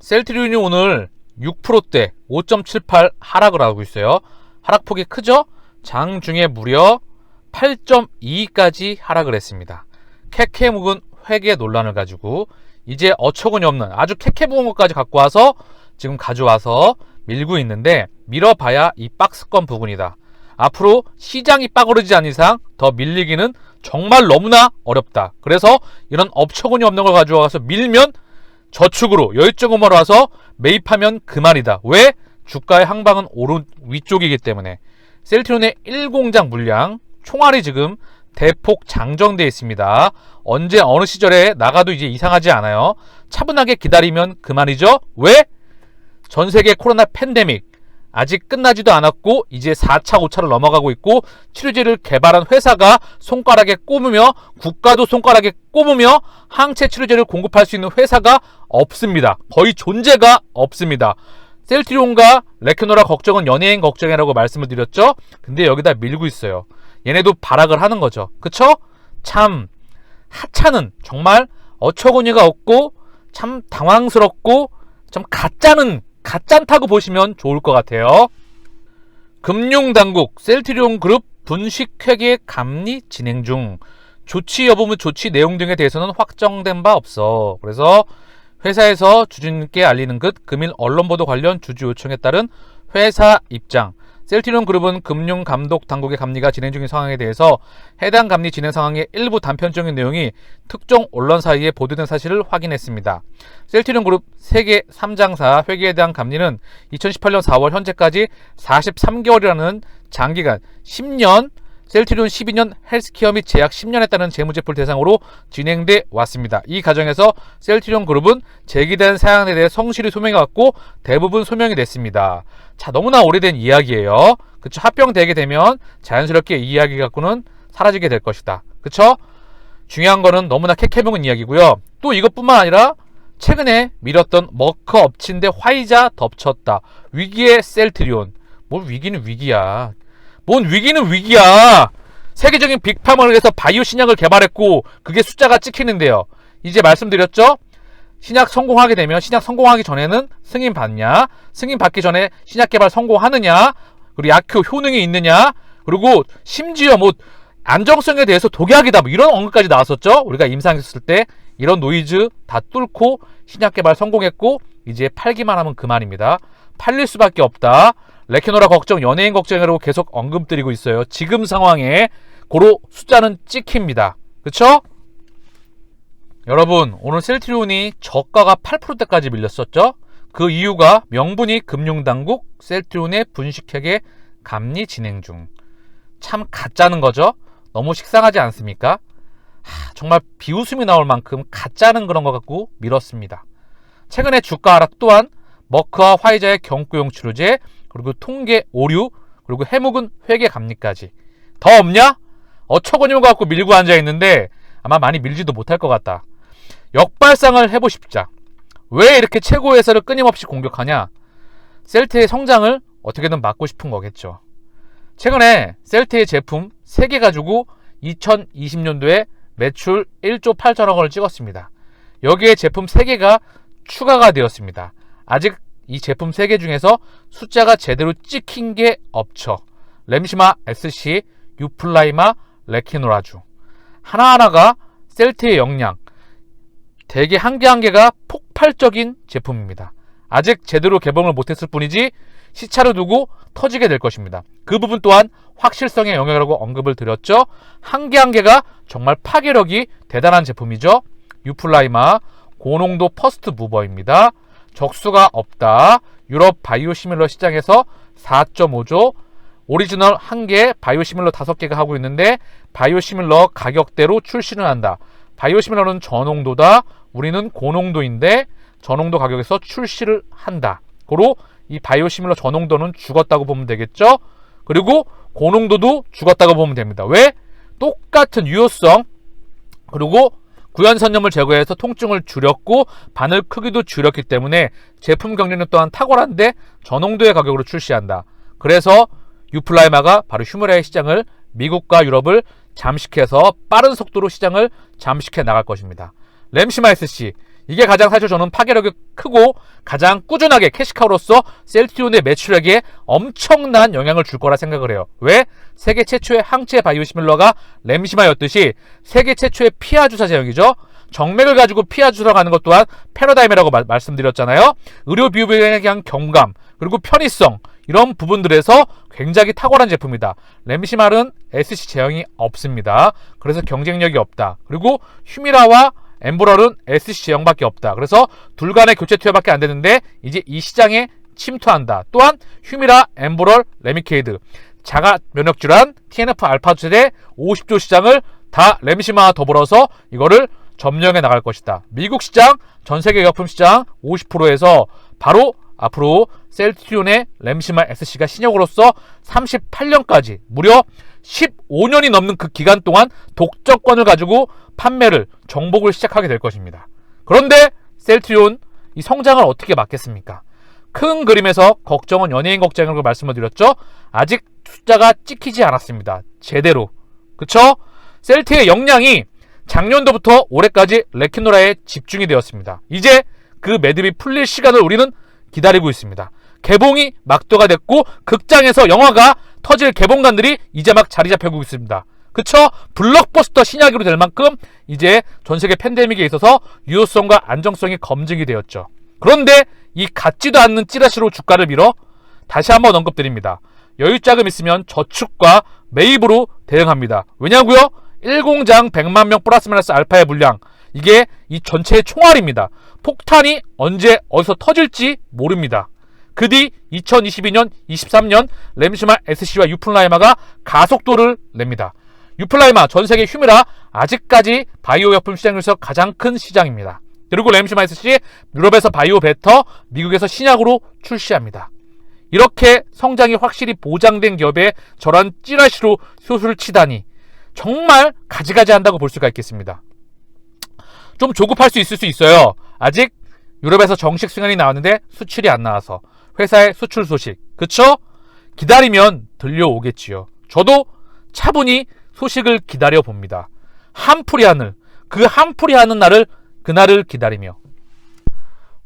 셀트리온이 오늘 6%대 5.78 하락을 하고 있어요. 하락폭이 크죠? 장중에 무려 8.2까지 하락을 했습니다. 캐캐 묵은 회계 논란을 가지고 이제 어처구니 없는 아주 캐캐 묵은 것까지 갖고 와서 지금 가져와서 밀고 있는데 밀어봐야 이 박스권 부분이다. 앞으로 시장이 빠그러지지 않은 이상 더 밀리기는 정말 너무나 어렵다. 그래서 이런 업처구니 없는 걸 가져와서 밀면 저축으로 열정음으로 와서 매입하면 그만이다. 왜? 주가의 항방은 오른 위쪽이기 때문에 셀트리온의 1공장 물량 총알이 지금 대폭 장정돼 있습니다. 언제 어느 시절에 나가도 이제 이상하지 않아요. 차분하게 기다리면 그만이죠. 왜? 전 세계 코로나 팬데믹 아직 끝나지도 않았고 이제 4차, 5차를 넘어가고 있고 치료제를 개발한 회사가 손가락에 꼽으며 국가도 손가락에 꼽으며 항체 치료제를 공급할 수 있는 회사가 없습니다. 거의 존재가 없습니다. 셀트리온과 레큐노라 걱정은 연예인 걱정이라고 말씀을 드렸죠. 근데 여기다 밀고 있어요. 얘네도 발악을 하는 거죠. 그쵸? 참 하차는 정말 어처구니가 없고 참 당황스럽고 좀 가짜는 가짠다고 보시면 좋을 것 같아요. 금융당국 셀트리온 그룹 분식회계 감리 진행 중 조치 여부는 조치 내용 등에 대해서는 확정된 바 없어. 그래서 회사에서 주주님께 알리는 것 금일 언론 보도 관련 주주 요청에 따른 회사 입장 셀티론 그룹은 금융 감독 당국의 감리가 진행 중인 상황에 대해서 해당 감리 진행 상황의 일부 단편적인 내용이 특정 언론 사이에 보도된 사실을 확인했습니다. 셀티론 그룹 세계 3장사 회계에 대한 감리는 2018년 4월 현재까지 43개월이라는 장기간 10년 셀트리온 12년 헬스케어 및 제약 10년에 따른 재무제표를 대상으로 진행돼 왔습니다. 이 과정에서 셀트리온 그룹은 제기된 사양에 대해 성실히 소명해 왔고 대부분 소명이 됐습니다. 자, 너무나 오래된 이야기예요. 그쵸? 합병되게 되면 자연스럽게 이 이야기 갖고는 사라지게 될 것이다. 그쵸? 중요한 거는 너무나 캐캐묵은 이야기고요. 또 이것뿐만 아니라 최근에 밀었던 머커 엎친데 화이자 덮쳤다. 위기의 셀트리온. 뭘 위기는 위기야. 뭔 위기는 위기야. 세계적인 빅파머를 해서 바이오 신약을 개발했고 그게 숫자가 찍히는데요. 이제 말씀드렸죠? 신약 성공하게 되면 신약 성공하기 전에는 승인 받냐? 승인 받기 전에 신약 개발 성공하느냐? 그리고 약효 효능이 있느냐? 그리고 심지어 뭐 안정성에 대해서 독약이다 뭐 이런 언급까지 나왔었죠. 우리가 임상했을 때 이런 노이즈 다 뚫고 신약 개발 성공했고 이제 팔기만 하면 그만입니다. 팔릴 수밖에 없다. 레키노라 걱정, 연예인 걱정이라고 계속 언급드리고 있어요. 지금 상황에 고로 숫자는 찍힙니다. 그쵸? 여러분, 오늘 셀트리온이 저가가 8%대까지 밀렸었죠? 그 이유가 명분이 금융당국 셀트리온의 분식회계 감리 진행 중. 참 가짜는 거죠? 너무 식상하지 않습니까? 하, 정말 비웃음이 나올 만큼 가짜는 그런 것 같고 밀었습니다. 최근에 주가 하락 또한 머크와 화이자의 경구용 치료제, 그리고 통계 오류, 그리고 해묵은 회계 감리까지. 더 없냐? 어처구니 갖고 밀고 앉아 있는데 아마 많이 밀지도 못할 것 같다. 역발상을 해보십자. 왜 이렇게 최고 회사를 끊임없이 공격하냐? 셀트의 성장을 어떻게든 막고 싶은 거겠죠. 최근에 셀트의 제품 3개 가지고 2020년도에 매출 1조 8천억 원을 찍었습니다. 여기에 제품 3개가 추가가 되었습니다. 아직 이 제품 3개 중에서 숫자가 제대로 찍힌 게 없죠. 램시마 SC, 유플라이마, 레키노라주. 하나하나가 셀트의 역량, 대개 한 개 한 개가 폭발적인 제품입니다. 아직 제대로 개봉을 못했을 뿐이지 시차를 두고 터지게 될 것입니다. 그 부분 또한 확실성의 영역이라고 언급을 드렸죠. 한 개 한 개가 정말 파괴력이 대단한 제품이죠. 유플라이마 고농도 퍼스트 무버입니다. 적수가 없다. 유럽 바이오시밀러 시장에서 4.5조 오리지널 1개, 바이오시밀러 5개가 하고 있는데 바이오시밀러 가격대로 출시를 한다. 바이오시밀러는 저농도다. 우리는 고농도인데 저농도 가격에서 출시를 한다. 고로 이 바이오시밀러 저농도는 죽었다고 보면 되겠죠? 그리고 고농도도 죽었다고 보면 됩니다. 왜? 똑같은 유효성 그리고 구연선염을 제거해서 통증을 줄였고 바늘 크기도 줄였기 때문에 제품 경리는 또한 탁월한데 저농도의 가격으로 출시한다. 그래서 유플라이마가 바로 휴무라의 시장을 미국과 유럽을 잠식해서 빠른 속도로 시장을 잠식해 나갈 것입니다. 램시마이스 씨 이게 가장 사실 저는 파괴력이 크고 가장 꾸준하게 캐시카우로서 셀티온의 매출액에 엄청난 영향을 줄 거라 생각을 해요. 왜? 세계 최초의 항체 바이오시밀러가 램시마였듯이 세계 최초의 피하 주사 제형이죠. 정맥을 가지고 피하 주사로 가는 것 또한 패러다임이라고 마- 말씀드렸잖아요. 의료 비용에 대한 경감 그리고 편의성 이런 부분들에서 굉장히 탁월한 제품이다. 램시말은 SC 제형이 없습니다. 그래서 경쟁력이 없다. 그리고 휴미라와 엠브럴은 SC 제형밖에 없다. 그래서 둘 간의 교체 투여밖에 안 되는데 이제 이 시장에 침투한다. 또한 휴미라, 엠브럴, 레미케이드 자가 면역 질환 TNF 알파 세대 50조 시장을 다 램시마와 더불어서 이거를 점령해 나갈 것이다. 미국 시장, 전 세계 의약품 시장 50%에서 바로 앞으로 셀트리온의 램시마 SC가 신약으로서 38년까지 무려 15년이 넘는 그 기간 동안 독점권을 가지고 판매를 정복을 시작하게 될 것입니다. 그런데 셀트리온 이 성장을 어떻게 막겠습니까? 큰 그림에서 걱정은 연예인 걱정이라고 말씀을 드렸죠. 아직 숫자가 찍히지 않았습니다. 제대로. 그쵸? 셀트의 역량이 작년도부터 올해까지 레키노라에 집중이 되었습니다. 이제 그 매듭이 풀릴 시간을 우리는 기다리고 있습니다. 개봉이 막도가 됐고 극장에서 영화가 터질 개봉관들이 이제 막 자리 잡히고 있습니다. 그쵸? 블록버스터 신약으로 될 만큼 이제 전 세계 팬데믹에 있어서 유효성과 안정성이 검증이 되었죠. 그런데 이 같지도 않는 찌라시로 주가를 밀어 다시 한번 언급드립니다. 여유 자금 있으면 저축과 매입으로 대응합니다. 왜냐고요? 1공장 100만 명 플러스 마이너스 알파의 물량 이게 이 전체의 총알입니다. 폭탄이 언제 어디서 터질지 모릅니다. 그 뒤 2022년, 23년 램시마 SC와 유플라이마가 가속도를 냅니다. 유플라이마 전 세계 휴미라 아직까지 바이오薬품 시장에서 가장 큰 시장입니다. 그리고 램시마 SC 유럽에서 바이오 베터, 미국에서 신약으로 출시합니다. 이렇게 성장이 확실히 보장된 기업에 저런 찌라시로 소수를 치다니 정말 가지가지 한다고 볼 수가 있겠습니다. 좀 조급할 수 있을 수 있어요. 아직 유럽에서 정식 승인이 나왔는데 수출이 안 나와서 회사의 수출 소식 그쵸? 기다리면 들려오겠지요. 저도 차분히 소식을 기다려 봅니다. 한풀이 하늘 그 한풀이 하는 날을 그날을 기다리며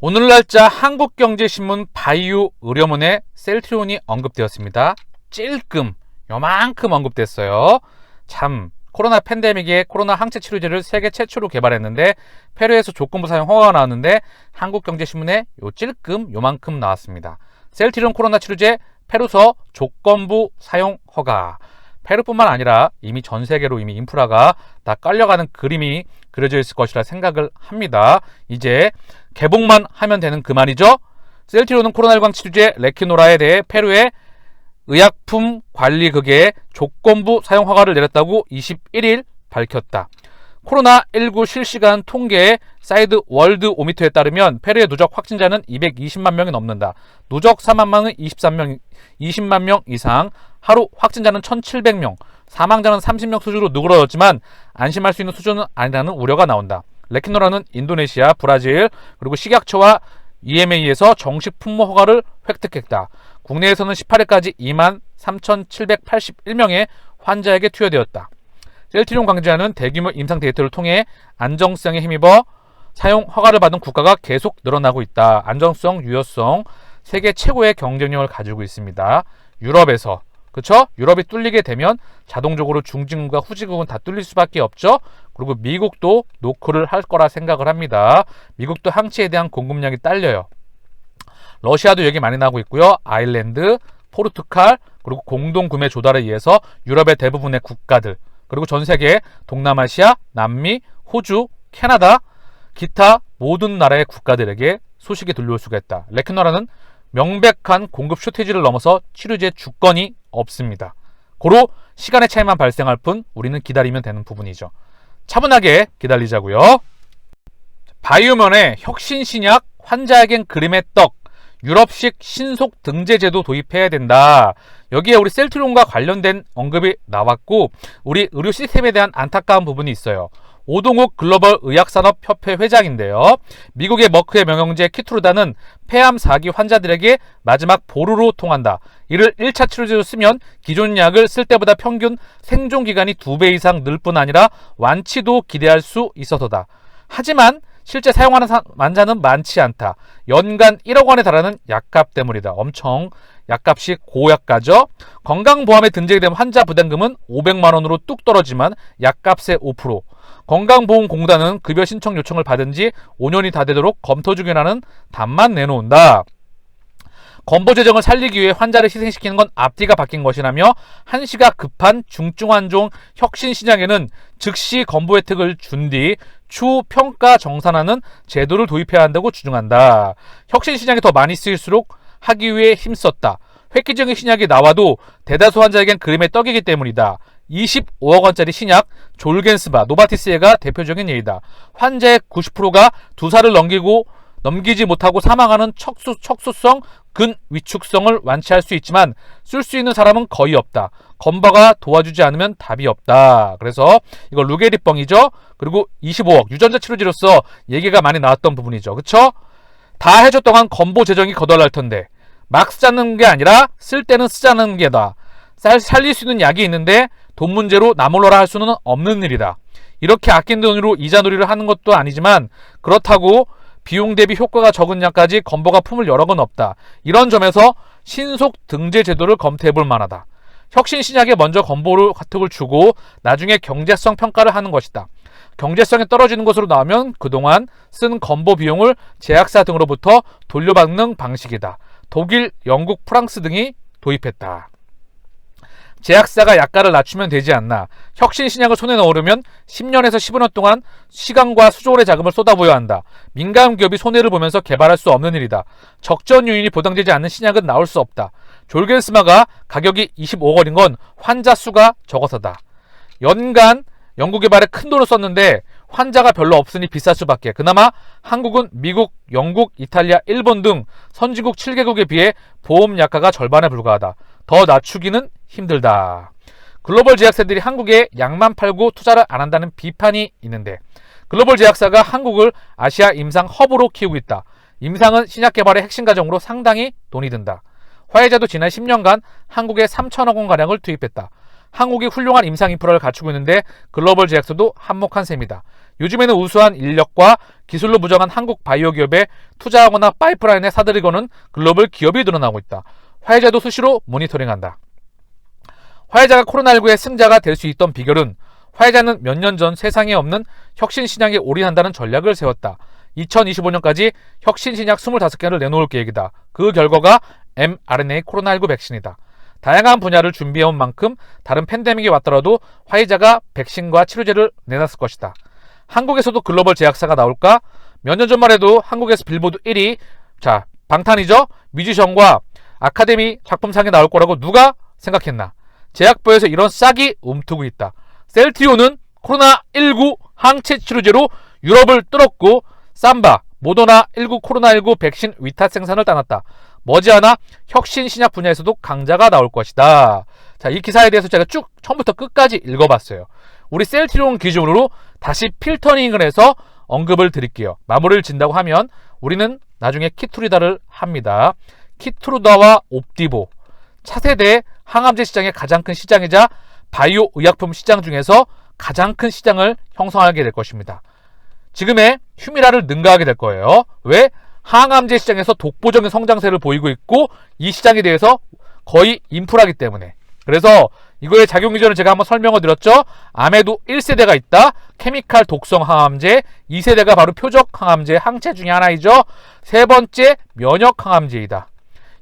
오늘 날짜 한국경제신문 바이오 의료문에 셀트리온이 언급되었습니다. 찔끔 요만큼 언급됐어요. 참 코로나 팬데믹에 코로나 항체 치료제를 세계 최초로 개발했는데 페루에서 조건부 사용 허가가 나왔는데 한국경제신문에 요 찔끔 요만큼 나왔습니다. 셀트리온 코로나 치료제 페루서 조건부 사용 허가. 페루뿐만 아니라 이미 전 세계로 이미 인프라가 다 깔려가는 그림이 그려져 있을 것이라 생각을 합니다. 이제 개봉만 하면 되는 그만이죠. 셀트리온은 코로나19 치료제 레키노라에 대해 페루의 의약품 관리극에 조건부 사용 허가를 내렸다고 21일 밝혔다. 코로나19 실시간 통계의 사이드 월드 오미터에 따르면 페루의 누적 확진자는 220만 명이 넘는다. 누적 사망만은 23명, 20만 명 이상, 하루 확진자는 1,700명, 사망자는 30명 수준으로 누그러졌지만 안심할 수 있는 수준은 아니라는 우려가 나온다. 레키노라는 인도네시아, 브라질, 그리고 식약처와 EMA에서 정식 품목 허가를 획득했다. 국내에서는 18일까지 2만 3,781명의 환자에게 투여되었다. 셀트리온 강제하는 대규모 임상 데이터를 통해 안정성에 힘입어 사용 허가를 받은 국가가 계속 늘어나고 있다. 안정성, 유효성, 세계 최고의 경쟁력을 가지고 있습니다. 유럽에서 그쵸? 유럽이 뚫리게 되면 자동적으로 중진국과 후진국은 다 뚫릴 수밖에 없죠. 그리고 미국도 노크를 할 거라 생각을 합니다. 미국도 항체에 대한 공급량이 딸려요. 러시아도 얘기 많이 나오고 있고요. 아일랜드, 포르투갈, 그리고 공동 구매 조달에 의해서 유럽의 대부분의 국가들, 그리고 전 세계 동남아시아, 남미, 호주, 캐나다, 기타 모든 나라의 국가들에게 소식이 들려올 수가 있다. 레크노라는 명백한 공급 쇼티지를 넘어서 치료제 주권이 없습니다. 고로 시간의 차이만 발생할 뿐 우리는 기다리면 되는 부분이죠. 차분하게 기다리자고요. 바이오면의 혁신 신약 환자에겐 그림의 떡 유럽식 신속 등재 제도 도입해야 된다. 여기에 우리 셀트론과 관련된 언급이 나왔고 우리 의료 시스템에 대한 안타까운 부분이 있어요. 오동욱 글로벌 의학산업협회 회장인데요. 미국의 머크의 명형제 키트루다는 폐암 4기 환자들에게 마지막 보루로 통한다. 이를 1차 치료제로 쓰면 기존 약을 쓸 때보다 평균 생존 기간이 2배 이상 늘 뿐 아니라 완치도 기대할 수 있어서다. 하지만 실제 사용하는 사- 환자는 많지 않다. 연간 1억 원에 달하는 약값 때문이다. 엄청 약값이 고약가죠. 건강보험에 등재되게 되면 환자 부담금은 500만 원으로 뚝 떨어지만 약값의 5%. 건강보험공단은 급여 신청 요청을 받은 지 5년이 다 되도록 검토 중이라는 답만 내놓는다. 건보 재정을 살리기 위해 환자를 희생시키는 건 앞뒤가 바뀐 것이라며 한시가 급한 중증 환종 혁신 신약에는 즉시 건보 혜택을 준 뒤 추후 평가 정산하는 제도를 도입해야 한다고 주장한다. 혁신 신약이 더 많이 쓰일수록 하기 위해 힘썼다. 획기적인 신약이 나와도 대다수 환자에겐 그림의 떡이기 때문이다. 25억 원짜리 신약 졸겐스바 노바티스가 대표적인 예이다. 환자의 90%가 두 살을 넘기고 넘기지 못하고 사망하는 척수, 척수성 근 위축성을 완치할 수 있지만 쓸 수 있는 사람은 거의 없다. 건바가 도와주지 않으면 답이 없다. 그래서 이거 루게리뻥이죠. 그리고 25억 유전자 치료제로서 얘기가 많이 나왔던 부분이죠. 그쵸? 다 해줬더만 건보 재정이 거덜날 텐데 막 쓰자는 게 아니라 쓸 때는 쓰자는 게다. 살, 살릴 수 있는 약이 있는데 돈 문제로 나몰라라 할 수는 없는 일이다. 이렇게 아낀 돈으로 이자놀이를 하는 것도 아니지만 그렇다고 비용 대비 효과가 적은 약까지 건보가 품을 여러 건 없다. 이런 점에서 신속 등재 제도를 검토해 볼 만하다. 혁신 신약에 먼저 건보를 혜택을 주고 나중에 경제성 평가를 하는 것이다. 경제성이 떨어지는 것으로 나오면 그동안 쓴 건보 비용을 제약사 등으로부터 돌려받는 방식이다. 독일, 영국, 프랑스 등이 도입했다. 제약사가 약가를 낮추면 되지 않나. 혁신 신약을 손에 넣으려면 10년에서 15년 동안 시간과 수조의 자금을 쏟아부어야 한다. 민간 기업이 손해를 보면서 개발할 수 없는 일이다. 적전 요인이 보장되지 않는 신약은 나올 수 없다. 졸겐스마가 가격이 25억 원인 건 환자 수가 적어서다. 연간 연구 개발에 큰 돈을 썼는데 환자가 별로 없으니 비쌀 수밖에. 그나마 한국은 미국, 영국, 이탈리아, 일본 등 선진국 7개국에 비해 보험 약가가 절반에 불과하다. 더 낮추기는 힘들다. 글로벌 제약사들이 한국에 약만 팔고 투자를 안 한다는 비판이 있는데 글로벌 제약사가 한국을 아시아 임상 허브로 키우고 있다. 임상은 신약 개발의 핵심 과정으로 상당히 돈이 든다. 화이자도 지난 10년간 한국에 3천억 원 가량을 투입했다. 한국이 훌륭한 임상 인프라를 갖추고 있는데 글로벌 제약사도 한몫한 셈이다. 요즘에는 우수한 인력과 기술로 무장한 한국 바이오 기업에 투자하거나 파이프라인에 사들이고는 글로벌 기업이 늘어나고 있다. 화이자도 수시로 모니터링한다. 화이자가 코로나19의 승자가 될 수 있던 비결은 화이자는 몇 년 전 세상에 없는 혁신 신약에 올인한다는 전략을 세웠다. 2025년까지 혁신 신약 25개를 내놓을 계획이다. 그 결과가 mRNA 코로나19 백신이다. 다양한 분야를 준비해온 만큼 다른 팬데믹이 왔더라도 화이자가 백신과 치료제를 내놨을 것이다. 한국에서도 글로벌 제약사가 나올까? 몇 년 전만 해도 한국에서 빌보드 1위, 자, 방탄이죠? 뮤지션과 아카데미 작품상에 나올 거라고 누가 생각했나? 제약부에서 이런 싹이 움트고 있다. 셀트리온은 코로나19 항체 치료제로 유럽을 뚫었고 삼바, 모더나 19 코로나19 백신 위탁 생산을 따놨다. 머지않아 혁신 신약 분야에서도 강자가 나올 것이다. 자, 이 기사에 대해서 제가 쭉 처음부터 끝까지 읽어봤어요. 우리 셀트리온 기준으로 다시 필터링을 해서 언급을 드릴게요. 마무리를 진다고 하면 우리는 나중에 키투리다를 합니다. 키투르다와 옵디보 차세대 항암제 시장의 가장 큰 시장이자 바이오 의약품 시장 중에서 가장 큰 시장을 형성하게 될 것입니다. 지금의 휴미라를 능가하게 될 거예요. 왜? 항암제 시장에서 독보적인 성장세를 보이고 있고 이 시장에 대해서 거의 인프라기 때문에 그래서 이거의 작용 기전을 제가 한번 설명을 드렸죠. 암에도 1세대가 있다. 케미칼 독성 항암제, 2세대가 바로 표적 항암제 항체 중에 하나이죠. 세 번째 면역 항암제이다.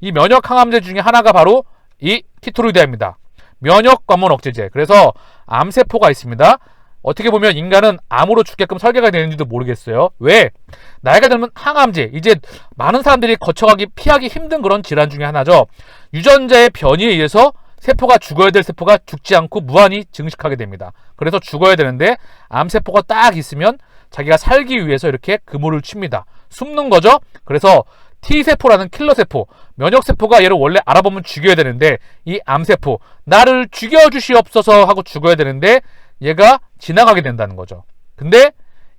이 면역 항암제 중에 하나가 바로 이 키토리다입니다. 면역 관문 억제제. 그래서 암세포가 있습니다. 어떻게 보면 인간은 암으로 죽게끔 설계가 되는지도 모르겠어요. 왜? 나이가 들면 항암제, 이제 많은 사람들이 거쳐가기, 피하기 힘든 그런 질환 중에 하나죠. 유전자의 변이에 의해서 세포가 죽어야 될 세포가 죽지 않고 무한히 증식하게 됩니다. 그래서 죽어야 되는데 암세포가 딱 있으면 자기가 살기 위해서 이렇게 그물을 칩니다. 숨는 거죠. 그래서 T세포라는 킬러세포, 면역세포가 얘를 원래 알아보면 죽여야 되는데 이 암세포, 나를 죽여주시옵소서 하고 죽어야 되는데 얘가 지나가게 된다는 거죠. 근데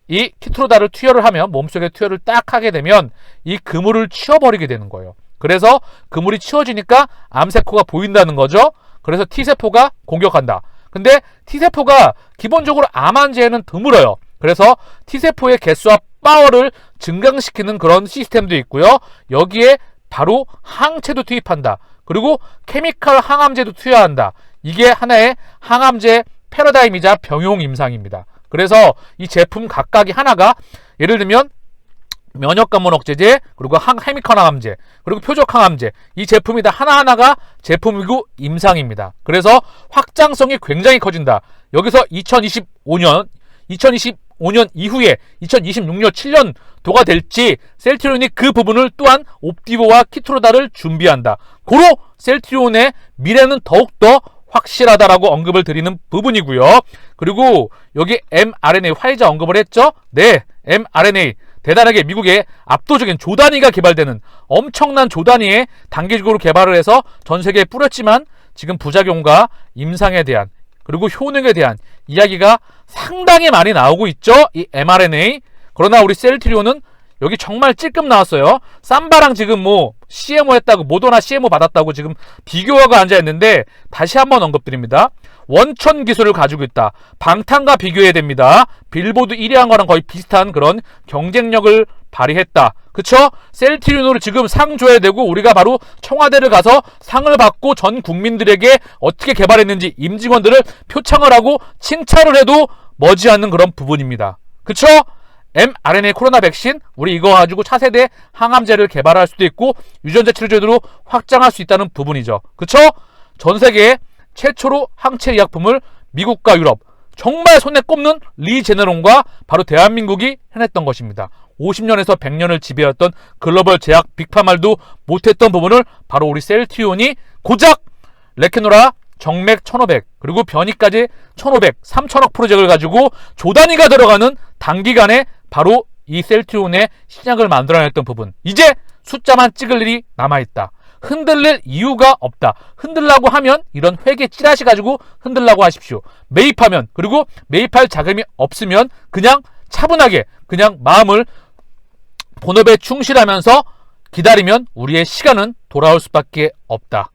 이 키트로다를 투여를 하면 몸속에 투여를 딱 하게 되면 이 그물을 치워버리게 되는 거예요. 그래서 그물이 치워지니까 암세포가 보인다는 거죠. 그래서 T세포가 공격한다. 근데 T세포가 기본적으로 암 환자에는 드물어요. 그래서 T세포의 개수와 파워를 증강시키는 그런 시스템도 있고요. 여기에 바로 항체도 투입한다. 그리고 케미컬 항암제도 투여한다. 이게 하나의 항암제 패러다임이자 병용 임상입니다. 그래서 이 제품 각각이 하나가 예를 들면 면역감원 억제제 그리고 항 케미컬 항암제 그리고 표적 항암제 이 제품이 다 하나하나가 제품이고 임상입니다. 그래서 확장성이 굉장히 커진다. 여기서 2025년 2025년 이후에 2026년 7년 도가 될지 셀트리온이 그 부분을 또한 옵티보와 키트로다를 준비한다. 고로 셀트리온의 미래는 더욱더 확실하다라고 언급을 드리는 부분이고요. 그리고 여기 mRNA 화이자 언급을 했죠? 네, mRNA 대단하게 미국의 압도적인 조단위가 개발되는 엄청난 조단위에 단계적으로 개발을 해서 전 세계에 뿌렸지만 지금 부작용과 임상에 대한 그리고 효능에 대한 이야기가 상당히 많이 나오고 있죠. 이 mRNA. 그러나 우리 셀트리온은 여기 정말 찔끔 나왔어요. 삼바랑 지금 뭐 CMO 했다고 모더나 CMO 받았다고 지금 비교하고 앉아 있는데 다시 한번 언급드립니다. 원천 기술을 가지고 있다. 방탄과 비교해야 됩니다. 빌보드 1위 한 거랑 거의 비슷한 그런 경쟁력을 발휘했다. 그쵸? 셀트리온으로 지금 상 줘야 되고 우리가 바로 청와대를 가서 상을 받고 전 국민들에게 어떻게 개발했는지 임직원들을 표창을 하고 칭찬을 해도 머지않는 그런 부분입니다. 그쵸? mRNA 코로나 백신 우리 이거 가지고 차세대 항암제를 개발할 수도 있고 유전자 치료제로 확장할 수 있다는 부분이죠. 그쵸? 전 세계 최초로 항체 의약품을 미국과 유럽 정말 손에 꼽는 리제네론과 바로 대한민국이 해냈던 것입니다. 50년에서 100년을 지배했던 글로벌 제약 빅파말도 못했던 부분을 바로 우리 셀트리온이 고작 레케노라 정맥 1500 그리고 변이까지 1500 3000억 프로젝트를 가지고 조단위가 들어가는 단기간에 바로 이 셀트리온의 신약을 만들어냈던 부분. 이제 숫자만 찍을 일이 남아있다. 흔들릴 이유가 없다. 흔들라고 하면 이런 회계 찌라시 가지고 흔들라고 하십시오. 매입하면 그리고 매입할 자금이 없으면 그냥 차분하게 그냥 마음을 본업에 충실하면서 기다리면 우리의 시간은 돌아올 수밖에 없다